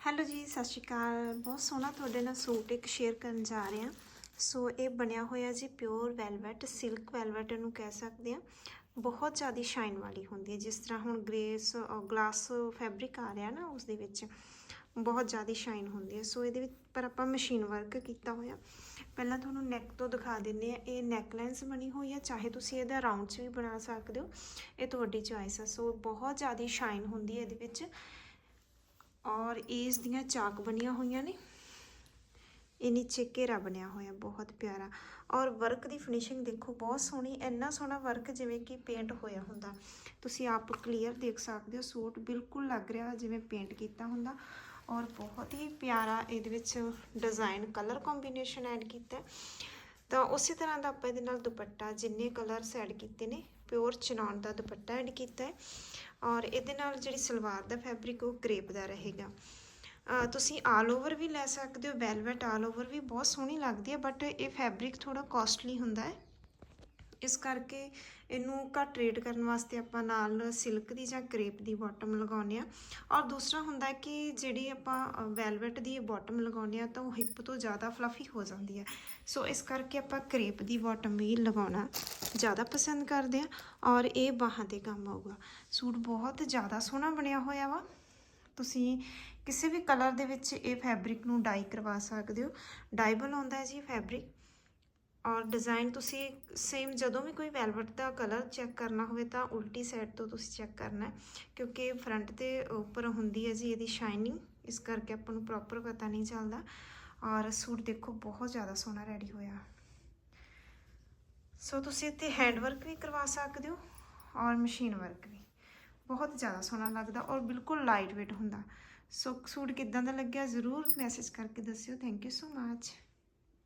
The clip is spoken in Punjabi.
ਹੈਲੋ ਜੀ, ਸਤਿ ਸ਼੍ਰੀ ਅਕਾਲ। ਬਹੁਤ ਸੋਹਣਾ ਤੁਹਾਡੇ ਨਾਲ ਸੂਟ ਇੱਕ ਸ਼ੇਅਰ ਕਰਨ ਜਾ ਰਹੇ ਹਾਂ। ਸੋ ਇਹ ਬਣਿਆ ਹੋਇਆ ਜੀ ਪਿਓਰ ਵੈਲਵਟ ਸਿਲਕ ਵੈਲਵਟ ਨੂੰ ਕਹਿ ਸਕਦੇ ਆ ਬਹੁਤ ਜ਼ਿਆਦਾ ਸ਼ਾਈਨ ਵਾਲੀ ਹੁੰਦੀ ਹੈ। ਜਿਸ ਤਰ੍ਹਾਂ ਹੁਣ ਗ੍ਰੇਸ ਗਲਾਸ ਫੈਬਰਿਕ ਆ ਰਿਹਾ ਨਾ ਉਸ ਦੇ ਵਿੱਚ, ਬਹੁਤ ਜ਼ਿਆਦਾ ਸ਼ਾਈਨ ਹੁੰਦੀ ਹੈ। ਸੋ ਇਹਦੇ ਵਿੱਚ ਪਰ ਆਪਾਂ ਮਸ਼ੀਨ ਵਰਕ ਕੀਤਾ ਹੋਇਆ। ਪਹਿਲਾਂ ਤੁਹਾਨੂੰ ਨੈਕ ਤੋਂ ਦਿਖਾ ਦਿੰਦੇ ਆ ਇਹ ਨੈਕ ਬਣੀ ਹੋਈ ਆ ਚਾਹੇ ਤੁਸੀਂ ਇਹਦਾ ਰਾਉਂਡ 'ਚ ਵੀ ਬਣਾ ਸਕਦੇ ਹੋ। ਇਹ ਤੁਹਾਡੀ ਚੋਇਸ ਆ। ਸੋ ਬਹੁਤ ਜ਼ਿਆਦਾ ਸ਼ਾਈਨ ਹੁੰਦੀ ਹੈ ਇਹਦੇ ਵਿੱਚ। ਔਰ ਇਸ ਦੀਆਂ ਚਾਕ ਬਣੀਆਂ ਹੋਈਆਂ ਨੇ। ਇਹ ਨੀਚੇ ਘੇਰਾ ਬਣਿਆ ਹੋਇਆ, ਬਹੁਤ ਪਿਆਰਾ। ਔਰ ਵਰਕ ਦੀ ਫਿਨਿਸ਼ਿੰਗ ਦੇਖੋ, ਬਹੁਤ ਸੋਹਣੀ, ਇੰਨਾ ਸੋਹਣਾ ਵਰਕ ਜਿਵੇਂ ਕਿ ਪੇਂਟ ਹੋਇਆ ਹੁੰਦਾ। ਤੁਸੀਂ ਆਪ ਕਲੀਅਰ ਦੇਖ ਸਕਦੇ ਹੋ, ਸੂਟ ਬਿਲਕੁਲ ਲੱਗ ਰਿਹਾ ਜਿਵੇਂ ਪੇਂਟ ਕੀਤਾ ਹੁੰਦਾ। ਔਰ ਬਹੁਤ ਹੀ ਪਿਆਰਾ ਇਹਦੇ ਵਿੱਚ ਡਿਜ਼ਾਈਨ ਕਲਰ ਕੰਬੀਨੇਸ਼ਨ ਐਡ ਕੀਤਾ। ਤਾਂ ਉਸੇ ਤਰ੍ਹਾਂ ਦਾ ਆਪਾਂ ਇਹਦੇ ਨਾਲ ਦੁਪੱਟਾ ਜਿੰਨੇ ਕਲਰਸ ਐਡ ਕੀਤੇ ਨੇ ਪਿਓਰ ਚਨੌਨ ਦਾ ਦੁਪੱਟਾ ਐਡ ਕੀਤਾ ਹੈ ਔਰ ਇਹਦੇ ਨਾਲ ਜਿਹੜੀ ਸਲਵਾਰ ਦਾ ਫੈਬਰਿਕ, ਉਹ ਕ੍ਰੇਪ ਦਾ ਰਹੇਗਾ। ਤੁਸੀਂ ਆਲ ਓਵਰ ਵੀ ਲੈ ਸਕਦੇ ਹੋ ਵੈਲਵਟ ਆਲ ਓਵਰ ਵੀ ਬਹੁਤ ਸੋਹਣੀ ਲੱਗਦੀ ਹੈ ਬਟ ਇਹ ਫੈਬਰਿਕ ਥੋੜਾ ਕਾਸਟਲੀ ਹੁੰਦਾ ਹੈ। ਇਸ ਕਰਕੇ ਇਹਨੂੰ ਘੱਟ ਰੇਟ ਕਰਨ ਵਾਸਤੇ ਆਪਾਂ ਨਾਲ ਸਿਲਕ ਦੀ ਜਾਂ ਕ੍ਰੇਪ ਦੀ ਬਾਟਮ ਲਗਾਉਂਦੇ ਆ ਔਰ ਦੂਸਰਾ ਹੁੰਦਾ ਕਿ ਜਿਹੜੀ ਆਪਾਂ ਵੈਲਵਟ ਦੀ ਬਾਟਮ ਲਗਾਉਂਦੇ ਆ ਤਾਂ ਉਹ ਹਿੱਪ ਤੋਂ ਜ਼ਿਆਦਾ ਫਲਫੀ ਹੋ ਜਾਂਦੀ ਹੈ। ਸੋ ਇਸ ਕਰਕੇ ਆਪਾਂ ਕ੍ਰੇਪ ਦੀ ਬਾਟਮ ਵੀ ਲਗਾਉਣਾ ਜ਼ਿਆਦਾ ਪਸੰਦ ਕਰਦੇ ਆ ਔਰ ਇਹ ਬਾਹਾਂ ਤੇ ਕੰਮ ਆਊਗਾ। ਸੂਟ ਬਹੁਤ ਜ਼ਿਆਦਾ ਸੋਹਣਾ ਬਣਿਆ ਹੋਇਆ ਵਾ। ਤੁਸੀਂ ਕਿਸੇ ਵੀ ਕਲਰ ਦੇ ਵਿੱਚ ਇਹ ਫੈਬਰਿਕ ਨੂੰ ਡਾਈ ਕਰਵਾ ਸਕਦੇ ਹੋ। ਡਾਈਬਲ ਆਉਂਦਾ ਹੈ ਜੀ ਫੈਬਰਿਕ ਔਰ ਡਿਜ਼ਾਈਨ ਤੁਸੀਂ ਸੇਮ ਜਦੋਂ ਵੀ ਕੋਈ ਵੈਲਵਟ ਦਾ ਕਲਰ ਚੈੱਕ ਕਰਨਾ ਹੋਵੇ ਤਾਂ ਉਲਟੀ ਸਾਈਡ ਤੋਂ ਤੁਸੀਂ ਚੈੱਕ ਕਰਨਾ ਕਿਉਂਕਿ ਫਰੰਟ ਤੇ ਉੱਪਰ ਹੁੰਦੀ ਹੈ ਜੀ ਇਹਦੀ ਸ਼ਾਈਨਿੰਗ ਇਸ ਕਰਕੇ ਆਪਾਂ ਨੂੰ ਪ੍ਰੋਪਰ ਪਤਾ ਨਹੀਂ ਚੱਲਦਾ। ਔਰ ਸੂਟ ਦੇਖੋ, ਬਹੁਤ ਜ਼ਿਆਦਾ ਸੋਹਣਾ ਰੈਡੀ ਹੋਇਆ। ਸੋ ਤੁਸੀਂ ਇੱਥੇ ਹੈਂਡ ਵਰਕ ਵੀ ਕਰਵਾ ਸਕਦੇ ਹੋ ਔਰ ਮਸ਼ੀਨ ਵਰਕ ਵੀ। ਬਹੁਤ ਜ਼ਿਆਦਾ ਸੋਹਣਾ ਲੱਗਦਾ ਔਰ ਬਿਲਕੁਲ ਲਾਈਟ ਵੇਟ ਹੁੰਦਾ। ਸੋ ਸੂਟ ਕਿਦਾਂ ਦਾ ਲੱਗਿਆ ਜ਼ਰੂਰ ਮੈਸੇਜ ਕਰਕੇ ਦੱਸਿਓ। Thank you so much